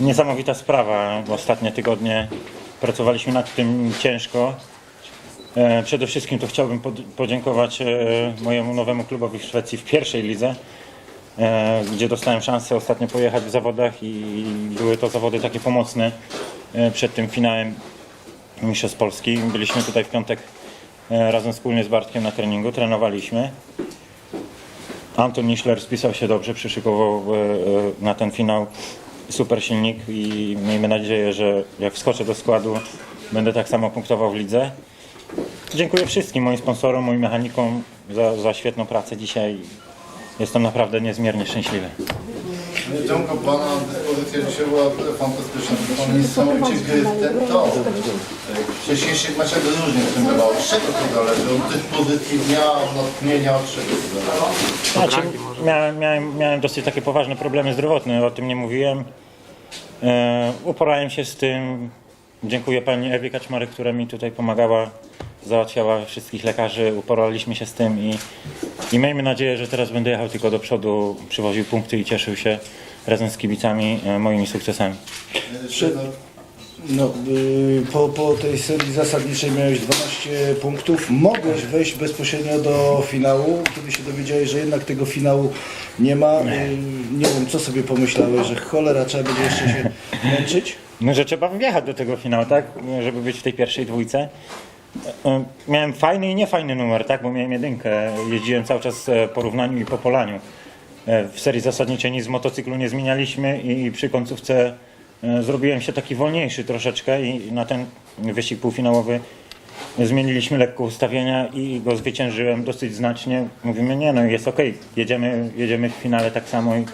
Niesamowita sprawa. Ostatnie tygodnie pracowaliśmy nad tym ciężko. E, Przede wszystkim to chciałbym pod- podziękować e, mojemu nowemu klubowi w Szwecji w pierwszej lidze, e, gdzie dostałem szansę ostatnio pojechać w zawodach i były to zawody takie pomocne przed tym finałem Mistrzostw Polski. Byliśmy tutaj w piątek razem wspólnie z Bartkiem na treningu, trenowaliśmy. Anton Nischler spisał się dobrze, przyszykował na ten finał super silnik i miejmy nadzieję, że jak wskoczę do składu, będę tak samo punktował w lidze. Dziękuję wszystkim moim sponsorom, moim mechanikom za, za świetną pracę dzisiaj. Jestem naprawdę niezmiernie szczęśliwy. Ciągle Pana dyspozycja dzisiaj była fantastyczna. Pan niesamowicie gry w to. W wcześniejszych meczach różnie z tym bywało. Z czego to zależy? Od dyspozycji dnia, od natchnienia, od czego to zależy? Znaczy, miałem, miałem, miałem dosyć takie poważne problemy zdrowotne, o tym nie mówiłem. E, uporałem się z tym. Dziękuję pani Ewie Kaczmarek, która mi tutaj pomagała, załatwiała wszystkich lekarzy, uporaliśmy się z tym i, i miejmy nadzieję, że teraz będę jechał tylko do przodu, przywoził punkty i cieszył się razem z kibicami e, moimi sukcesami. Czy... No, y, po, po tej serii zasadniczej miałeś 12 punktów. Mogłeś wejść bezpośrednio do finału, kiedy się dowiedziałeś, że jednak tego finału nie ma. Y, Nie wiem, co sobie pomyślałeś, że cholera, trzeba będzie jeszcze się męczyć? No, że trzeba wjechać do tego finału, tak? Żeby być w tej pierwszej dwójce. E, Miałem fajny i niefajny numer, tak? Bo miałem jedynkę. Jeździłem cały czas e, po równaniu i po polaniu. E, W serii zasadniczej nic z motocyklu nie zmienialiśmy i przy końcówce zrobiłem się taki wolniejszy troszeczkę i na ten wyścig półfinałowy zmieniliśmy lekko ustawienia i go zwyciężyłem dosyć znacznie. Mówimy, nie no, jest okej, jedziemy, jedziemy w finale tak samo i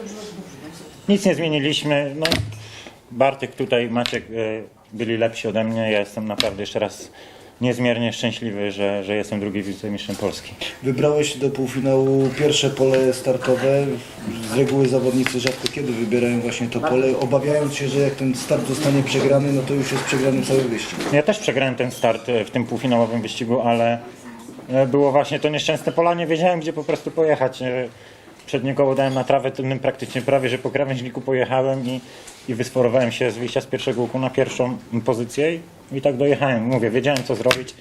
nic nie zmieniliśmy. No, Bartek tutaj, Maciek byli lepsi ode mnie. Ja jestem naprawdę jeszcze raz niezmiernie szczęśliwy, że, że jestem drugi wicemistrzem Polski. Wybrałeś do półfinału pierwsze pole startowe. Z reguły zawodnicy rzadko kiedy wybierają właśnie to pole, obawiając się, że jak ten start zostanie przegrany, no to już jest przegrany cały wyścig. Ja też przegrałem ten start e, w tym półfinałowym wyścigu, ale e, było właśnie to nieszczęsne pola. Nie wiedziałem, gdzie po prostu pojechać. E, Przednie koło dałem na trawę tylnym praktycznie prawie, że po krawężniku pojechałem i, i wysforowałem się z wyjścia z pierwszego łuku na pierwszą pozycję i, tak dojechałem. Mówię, wiedziałem co zrobić.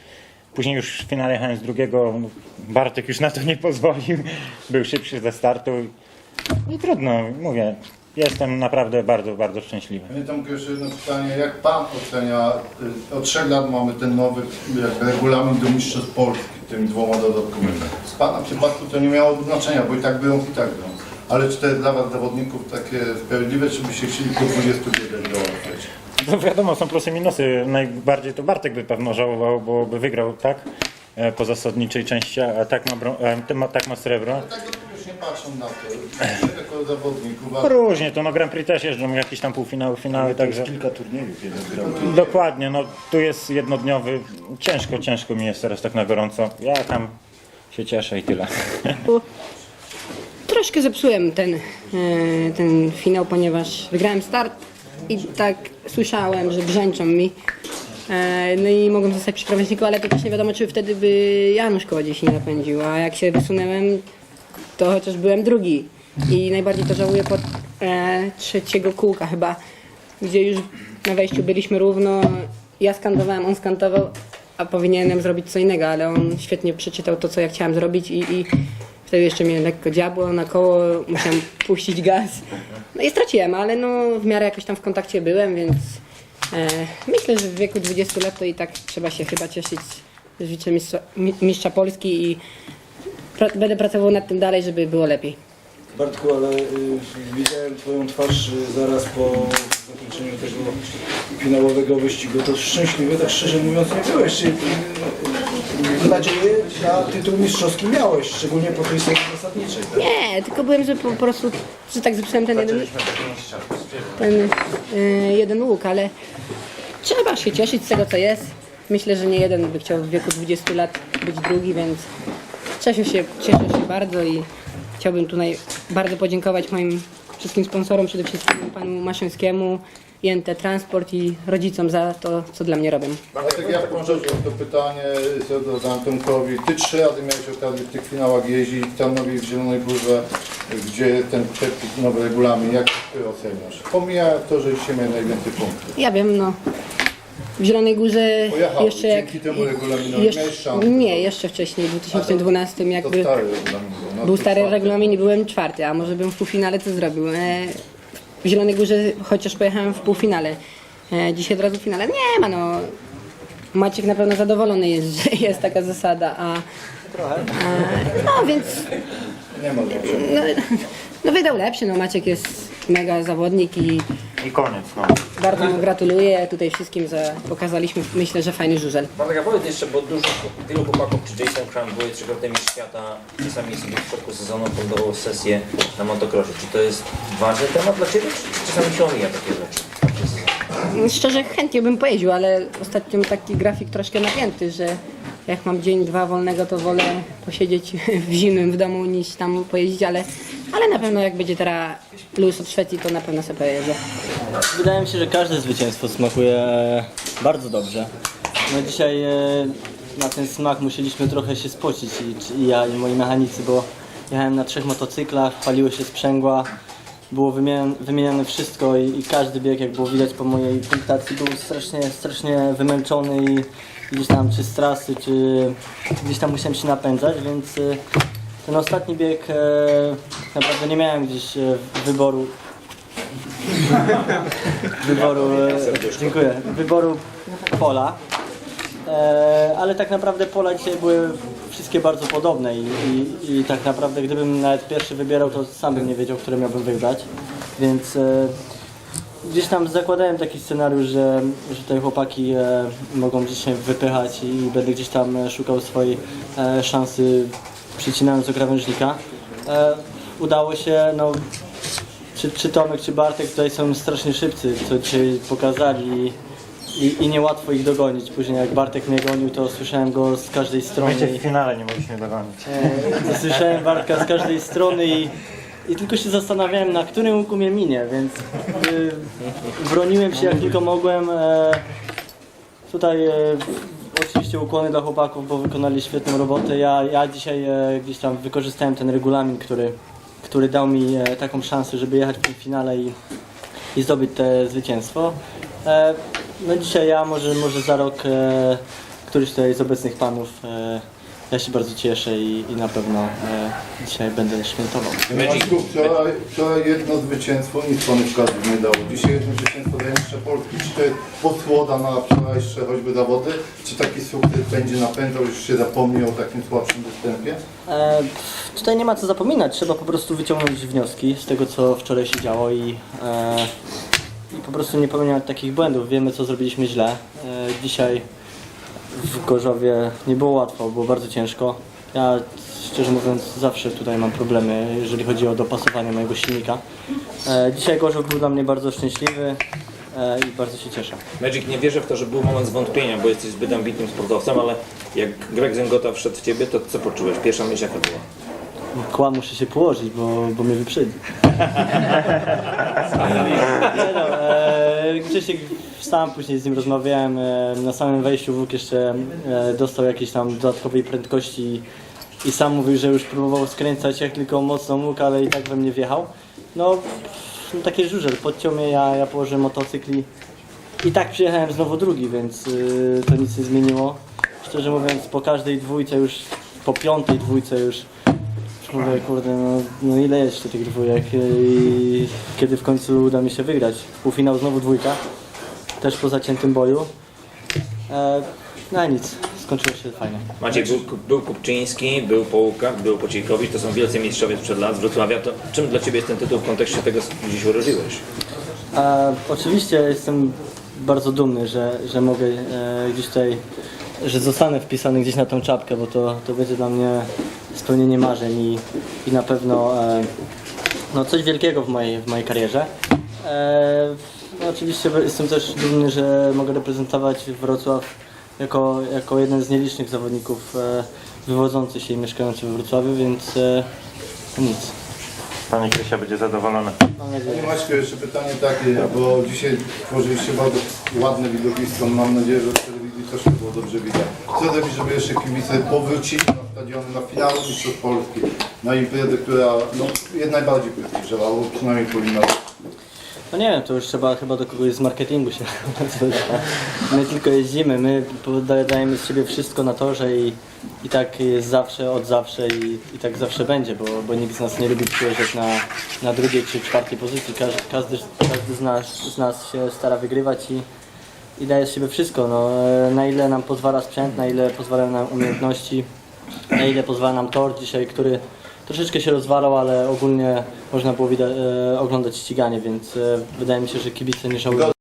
Później już w finale jechałem z drugiego. No, Bartek już na to nie pozwolił. Był szybszy ze startu. I trudno, mówię. Jestem naprawdę bardzo, bardzo szczęśliwy. Panie Tomku, jeszcze jedno pytanie. Jak Pan ocenia, y, od trzech lat mamy ten nowy regulamin do Mistrzostw Polski, tymi dwoma dodatkowymi. Z Pana przypadku to nie miało znaczenia, bo i tak byją, i tak byją. Ale czy to jest dla Was zawodników takie sprawiedliwe, czy by się chcieli po 20 biegać dołączyć? No wiadomo, są plusy i minusy. Najbardziej to Bartek by pewno żałował, bo by wygrał, tak? E, Po zasadniczej części, a tak ma, brą- e, ty ma, tak ma srebro. Tak już nie patrzą na to, jako zawodników, a Różnie, to no Grand Prix też jeżdżą jakieś tam półfinały, finały, także kilka turniejów jeden Grand Prix. dokładnie, no tu jest jednodniowy, ciężko, ciężko mi jest teraz tak na gorąco. Ja tam się cieszę i tyle. Troszkę zepsułem ten, e, ten finał, ponieważ wygrałem start i tak słyszałem, że brzęczą mi. E, No i mogłem zostać przy krawężniku, ale to też nie wiadomo, czy wtedy by Janusz koło gdzieś nie napędził. A jak się wysunęłem, to chociaż byłem drugi. I najbardziej to żałuję pod e, trzeciego kółka chyba, gdzie już na wejściu byliśmy równo. Ja skandowałem, on skantował, a powinienem zrobić co innego, ale on świetnie przeczytał to, co ja chciałem zrobić i, i wtedy jeszcze mnie lekko diabło na koło, musiałem puścić gaz. No i straciłem, ale no w miarę jakoś tam w kontakcie byłem, więc e, myślę, że w wieku 20 lat to i tak trzeba się chyba cieszyć z mi- mistrza Polski i pra- będę pracował nad tym dalej, żeby było lepiej. Bartku, ale y, widziałem Twoją twarz y, zaraz po zakończeniu tego finałowego wyścigu. To szczęśliwy, tak szczerze mówiąc, nie byłeś. Y, y, nadzieję na tytuł mistrzowski miałeś, szczególnie po tej serii zasadniczej. Tak? Nie, tylko byłem, że po prostu, że tak zepsułem ten jeden, ten y, jeden łuk, ale trzeba się cieszyć z tego, co jest. Myślę, że nie jeden by chciał w wieku 20 lat być drugi, więc cieszę się, cieszę się bardzo i chciałbym tutaj bardzo podziękować moim wszystkim sponsorom, przede wszystkim panu Maszyńskiemu, jęte transport i rodzicom za to, co dla mnie robią. Dlatego ja powtórzę to pytanie, co zadałem Tomkowi. Ty trzy razy miałeś okazję w tych finałach jeździć, w Tarnowie w Zielonej Górze, gdzie ten przepis, nowy regulamin, jak ty oceniasz? Pomija to, że się miał najwięcej punktów. Ja wiem, no. W Zielonej Górze Pojechałeś, jeszcze jak... dzięki temu regulaminowi jeszcze- miałeś szansę. Nie, jeszcze wcześniej, w 2012 To jakby... stary regulamin był. no Był to stary czwarty. regulamin i byłem czwarty, a może bym w półfinale co zrobił. E, w Zielonej Górze chociaż pojechałem w półfinale. E, dzisiaj od razu w finale nie ma, no. Maciek na pewno zadowolony jest, że jest taka zasada, a... a no więc, Nie ma no, no wydał lepszy, no Maciek jest mega zawodnik i I koniec, no. Bardzo gratuluję tutaj wszystkim, że pokazaliśmy, myślę, że fajny żużel. Bartek, a powiedz jeszcze, bo dużo, wielu chłopaków, czy Jason Cram były trzykrotny mistrz świata, czasami sobie w środku sezonu fundował sesję na motocrossie. Czy to jest ważny temat dla Ciebie, czy czasami się omija takie rzeczy? Szczerze chętnie bym pojeździł, ale ostatnio taki grafik troszkę napięty, że jak mam dzień, dwa wolnego, to wolę posiedzieć w zimnym w domu niż tam pojeździć, ale, ale na pewno jak będzie teraz plus od Szwecji, to na pewno sobie pojeżdżę. Wydaje mi się, że każde zwycięstwo smakuje e, bardzo dobrze. No dzisiaj e, na ten smak musieliśmy trochę się spocić i, i ja i moi mechanicy, bo jechałem na trzech motocyklach, paliły się sprzęgła, było wymieniane, wymieniane wszystko i, i każdy bieg, jak było widać po mojej punktacji, był strasznie, strasznie wymęczony i gdzieś tam czy z trasy, czy gdzieś tam musiałem się napędzać, więc e, ten ostatni bieg e, naprawdę nie miałem gdzieś e, wyboru wyboru, e, dziękuję, wyboru pola. E, ale tak naprawdę pola dzisiaj były wszystkie bardzo podobne i, i, i tak naprawdę gdybym nawet pierwszy wybierał, to sam bym nie wiedział, które miałbym wybrać. Więc e, gdzieś tam zakładałem taki scenariusz, że, że tutaj chłopaki e, mogą gdzieś się wypychać i będę gdzieś tam szukał swojej e, szansy przycinając do krawężnika. E, udało się, no czy, czy Tomek, czy Bartek tutaj są strasznie szybcy, co dzisiaj pokazali i, i niełatwo ich dogonić. Później jak Bartek mnie gonił, to słyszałem go z każdej strony. Wiecie, w finale nie mogliśmy dogonić. E, Słyszałem Bartka z każdej strony i, i tylko się zastanawiałem, na którym łuku mnie minie, więc y, broniłem się jak tylko mogłem. E, tutaj e, oczywiście ukłony dla chłopaków, bo wykonali świetną robotę. Ja, ja dzisiaj e, gdzieś tam wykorzystałem ten regulamin, który, który dał mi e, taką szansę, żeby jechać w tym finale i, i zdobyć te zwycięstwo. E, no dzisiaj ja, może, może za rok e, któryś tutaj z obecnych panów e, ja się bardzo cieszę i, i na pewno e, dzisiaj będę świętował. Maćku, wczoraj, wczoraj jedno zwycięstwo, nic panu wskazów nie dało. Dzisiaj jedno zwycięstwo daje mistrza Polski. Czy to jest posłoda na wczorajsze choćby zawody? Czy taki sukces będzie napędzał, już się zapomni o takim słabszym występie? E, tutaj nie ma co zapominać, trzeba po prostu wyciągnąć wnioski z tego, co wczoraj się działo i, e, i po prostu nie popełniać takich błędów. Wiemy, co zrobiliśmy źle. E, dzisiaj w Gorzowie nie było łatwo, było bardzo ciężko. Ja szczerze mówiąc zawsze tutaj mam problemy, jeżeli chodzi o dopasowanie mojego silnika. E, dzisiaj Gorzów był dla mnie bardzo szczęśliwy e, i bardzo się cieszę. Magic, nie wierzę w to, że był moment zwątpienia, bo jesteś zbyt ambitnym sportowcem, ale jak Greg Zengota wszedł w Ciebie, to co poczułeś? Pierwsza myśl jaka była? Kła muszę się położyć, bo, bo mnie wyprzedzi. Nie no, e, Grzesiek sam później z nim rozmawiałem. E, na samym wejściu Wóg jeszcze e, dostał jakiejś tam dodatkowej prędkości i, i sam mówił, że już próbował skręcać jak tylko mocno mógł, ale i tak we mnie wjechał. No, no takie żużel, podciął mnie, ja, ja położyłem motocykl i, i tak przyjechałem znowu drugi, więc y, to nic nie zmieniło. Szczerze mówiąc, po każdej dwójce już, po piątej dwójce już Mówię, kurde, no, no ile jeszcze tych dwójek i kiedy w końcu uda mi się wygrać. Półfinał znowu dwójka, też po zaciętym boju. E, no a nic, skończyło się fajnie. Maciej, był, był Kupczyński, był Połukak, był Pociejkowicz, to są wielcy mistrzowie sprzed lat z Wrocławia. To czym dla Ciebie jest ten tytuł w kontekście tego, gdzie się urodziłeś? E, oczywiście jestem bardzo dumny, że, że mogę e, gdzieś tutaj, że zostanę wpisany gdzieś na tą czapkę, bo to, to będzie dla mnie spełnienie marzeń i, i na pewno e, no coś wielkiego w mojej, w mojej karierze. No oczywiście jestem też dumny, że mogę reprezentować Wrocław jako, jako jeden z nielicznych zawodników e, wywodzący się i mieszkający w Wrocławiu, więc nic. Pani Krysia będzie zadowolona. Panie Maćku, jeszcze pytanie takie, bo dzisiaj tworzyliście bardzo ładne widowisko. Mam nadzieję, że w telewizji też to było dobrze widać. Co zrobić, żeby jeszcze kibice powrócili na stadiony, na finały Mistrzostw Polski, na imprezę, która no, jest najbardziej prestiżowa, albo przynajmniej powinna być. No nie wiem, to już trzeba chyba do kogoś z marketingu się. My tylko jeździmy, my dajemy z siebie wszystko na torze i, i tak jest zawsze, od zawsze i, i tak zawsze będzie, bo, bo nikt z nas nie lubi przyjeżdżać na, na drugiej czy czwartej pozycji. Każdy, każdy, każdy z, nas, z nas się stara wygrywać i, i daje z siebie wszystko. No, na ile nam pozwala sprzęt, na ile pozwalają nam umiejętności, na ile pozwala nam tor dzisiaj, który troszeczkę się rozwalał, ale ogólnie można było e, oglądać ściganie, więc e, wydaje mi się, że kibice nie żałują.